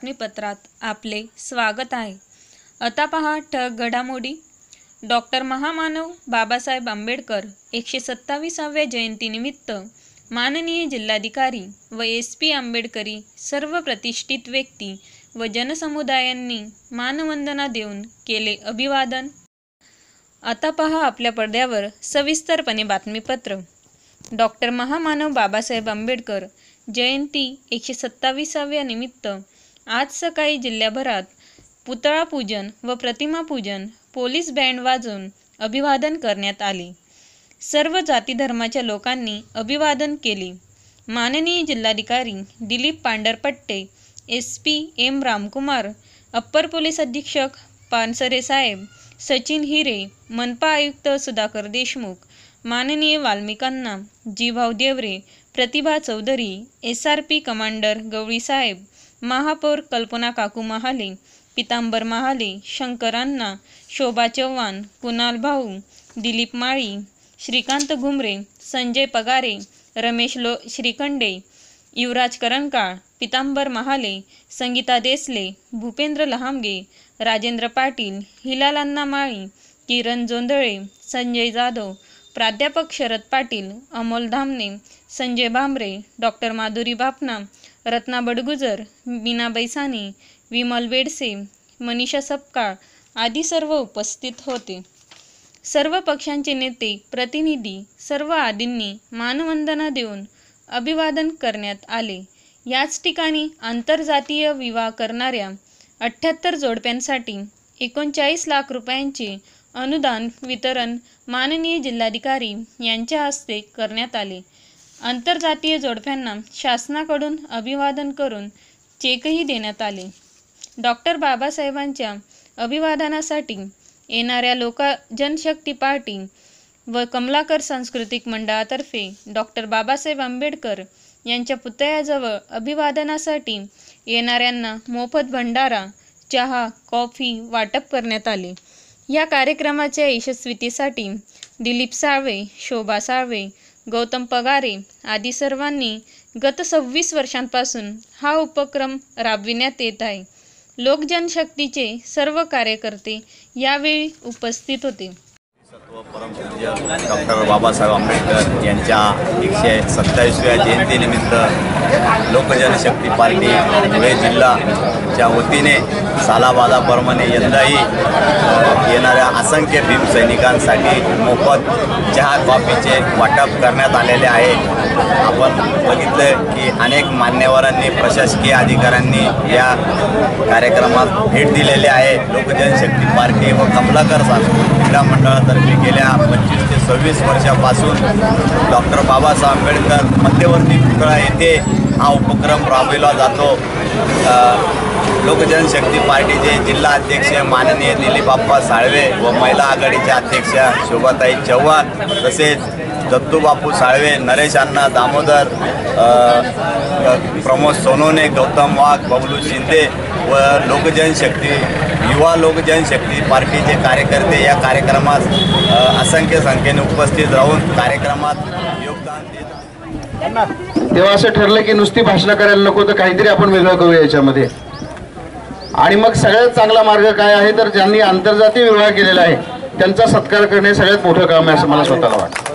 बातमीपत्रात आपले स्वागत आहे. आता पहा ठग घडामोडी. डॉक्टर महामानव बाबासाहेब आंबेडकर एकशे सत्तावीसाव्या जयंतीनिमित्त माननीय जिल्हाधिकारी व एस पी आंबेडकरी सर्व प्रतिष्ठित व्यक्ती व जनसमुदायांनी मानवंदना देऊन केले अभिवादन. आता पहा आपल्या पडद्यावर सविस्तरपणे बातमीपत्र. डॉक्टर महामानव बाबासाहेब आंबेडकर जयंती एकशे सत्तावीसाव्या निमित्त आज सकाळी जिल्ह्याभरात पुतळा पूजन व प्रतिमा पूजन पोलीस बँड वाजवून अभिवादन करण्यात आले. सर्व जाती धर्माच्या लोकांनी अभिवादन केले. माननीय जिल्हाधिकारी Dilip Pandharpatte S P M Ramkumar upper police अधीक्षक पानसरे साहेब सचिन हिरे मनपा आयुक्त सुधाकर देशमुख माननीय वाल्मिकांना जीभाव Deore Pratibha Chaudhari S R P commander Gawali साहेब महापौर कल्पना काकू महाले पितांबर महाले शंकरांना शोभा चव्हाण कुणाल भाऊ दिलीप माळी श्रीकांत घुमरे संजय पगारे रमेश लो श्रीखंडे युवराज करंकाळ पितांबर महाले संगीता देसले भूपेंद्र लहामगे राजेंद्र पाटील हिलालांना माळी किरण जोंधळे संजय जाधव प्राध्यापक शरद पाटील अमोल धामणे संजय भांबरे डॉक्टर माधुरी बापना रत्ना बडगुजर मीना बैसानी विमल बेडसे मनीषा सपकाळ आदी सर्व उपस्थित होते. सर्व पक्षांचे नेते प्रतिनिधी सर्व आदींनी मानवंदना देऊन अभिवादन करण्यात आले. याच ठिकाणी आंतरजातीय विवाह करणाऱ्या अठ्ठ्याहत्तर जोडप्यांसाठी एकोणचाळीस लाख रुपयांचे अनुदान वितरण माननीय जिल्हाधिकारी यांच्या हस्ते करण्यात आले. आंतरजातीय जोडप्यांना शासनाकडून अभिवादन करून चेकही देण्यात आले. डॉक्टर बाबासाहेबांच्या अभिवादनासाठी येणाऱ्या लोका जनशक्ती पार्टी व कमलाकर सांस्कृतिक मंडळातर्फे डॉक्टर बाबासाहेब आंबेडकर यांच्या पुतळ्याजवळ अभिवादनासाठी येणाऱ्यांना मोफत भंडारा चहा कॉफी वाटप करण्यात आले. या कार्यक्रमाच्या यशस्वीतेसाठी दिलीप साळवे शोभा साळवे गौतम पगारे आदी सर्वांनी गत सव्वीस वर्षांपासून हा उपक्रम राबविण्यात येत आहे. लोकजनशक्तीचे सर्व कार्यकर्ते यावेळी उपस्थित होते. परमपूज्य डॉक्टर बाबासाहेब आंबेडकर यांच्या एकशे सत्तावीसव्या जयंतीनिमित्त लोकजनशक्ती पार्टी धुळे जिल्हाच्या वतीने सालाबादाप्रमाणे यंदाही येणाऱ्या असंख्य भीमसैनिकांसाठी मोफत चहा कॉफीचे वाटप करण्यात आलेले आहे. आपण बघितलं की अनेक मान्यवरांनी प्रशासकीय अधिकाऱ्यांनी या कार्यक्रमात भेट दिलेली आहे. लोकजनशक्ती पार्टी व कमलाकर सांस्कृतिक क्रीडा मंडळातर्फे गेल्या पंचवीस ते सव्वीस वर्षापासून डॉक्टर बाबासाहेब आंबेडकर मध्यवर्ती पुतळा येथे हा उपक्रम राबविला जातो. लोकजनशक्ती पार्टीचे जिल्हा अध्यक्ष माननीय दिलीप साळवे व महिला आघाडीच्या अध्यक्ष शोभाताई चव्हाण तसेच दत्तूबापू साळवे नरेश अण्णा दामोदर प्रमोद सोनोने गौतम वाघ बबलू शिंदे व लोकजनशक्ती युवा लोकजनशक्ती पार्टीचे कार्यकर्ते या कार्यक्रमात असंख्य संख्येने उपस्थित राहून कार्यक्रमात योगदान देत तेव्हा असं ठरलं की नुसती भाषणं करायला नको तर काहीतरी आपण वेगळं करूया याच्यामध्ये. आणि मग सगळ्यात चांगला मार्ग काय आहे तर ज्यांनी आंतरजातीय विवाह केलेला आहे त्यांचा सत्कार करणे सगळ्यात मोठं काम आहे असं मला स्वतःला वाटतं.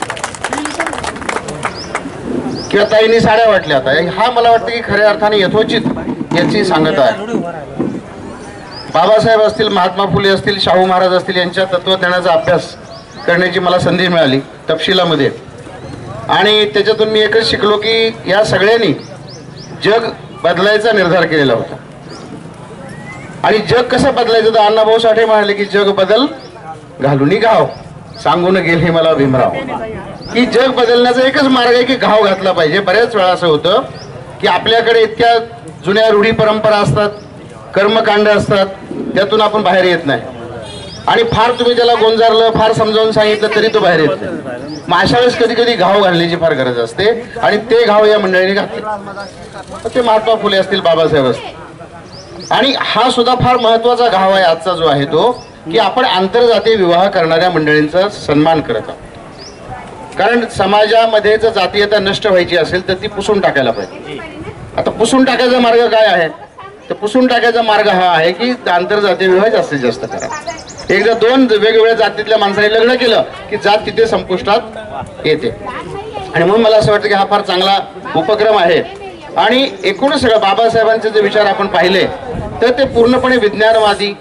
किंवा ताईंनी साड्या वाटल्या आता. हा मला वाटतं की खऱ्या अर्थाने यथोचित याची सांगत आहे बाबासाहेब असतील महात्मा फुले असतील शाहू महाराज असतील यांच्या तत्वज्ञानाचा अभ्यास करण्याची मला संधी मिळाली तपशिलामध्ये. आणि त्याच्यातून मी एकच शिकलो की या सगळ्यांनी जग बदलायचा निर्धार केलेला होता. आणि जग कसं बदलायचं तर अण्णाभाऊ साठे म्हणाले की जग बदल घालून घाव सांगून गेले मला भीमराव. की जग बदलण्याचा एकच मार्ग आहे की घाव घातला पाहिजे. बऱ्याच वेळा असं होतं की आपल्याकडे इतक्या जुन्या रूढी परंपरा असतात कर्मकांड असतात त्यातून आपण बाहेर येत नाही. आणि फार तुम्ही त्याला गोंजारलं फार समजावून सांगितलं तरी तो बाहेर येत नाही. मग अशा वेळेस कधी कधी घाव घालण्याची फार गरज असते आणि ते घाव या मंडळीने घातले. ते महात्मा फुले असतील बाबासाहेब असतील. आणि हा सुद्धा फार महत्त्वाचा घाव आहे आजचा जो आहे तो की आपण आंतरजातीय विवाह करणाऱ्या मंडळींचा सन्मान करत आहोत. कारण समाजामध्ये जर जातीयता नष्ट व्हायची असेल तर ती पुसून टाकायला पाहिजे. आता पुसून टाकायचा मार्ग काय आहे? तर पुसून टाकायचा मार्ग हा आहे की आंतरजातीय विवाह जास्तीत जास्त करा. एकदा दोन वेगवेगळ्या जातीतल्या माणसाने लग्न केलं की जात तिथे संपुष्टात येते. आणि म्हणून मला असं वाटतं की हा फार चांगला उपक्रम आहे. आणि एकूणच सगळं बाबासाहेबांचे जे विचार आपण पाहिले तर ते पूर्णपणे विज्ञानवादी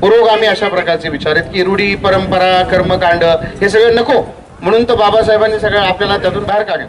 पुरोगामी अशा प्रकारचे विचार आहेत की रूढी परंपरा कर्मकांड हे सगळं नको. म्हणून तर बाबासाहेबांनी सगळं आपल्याला त्यातून बाहेर काढलं.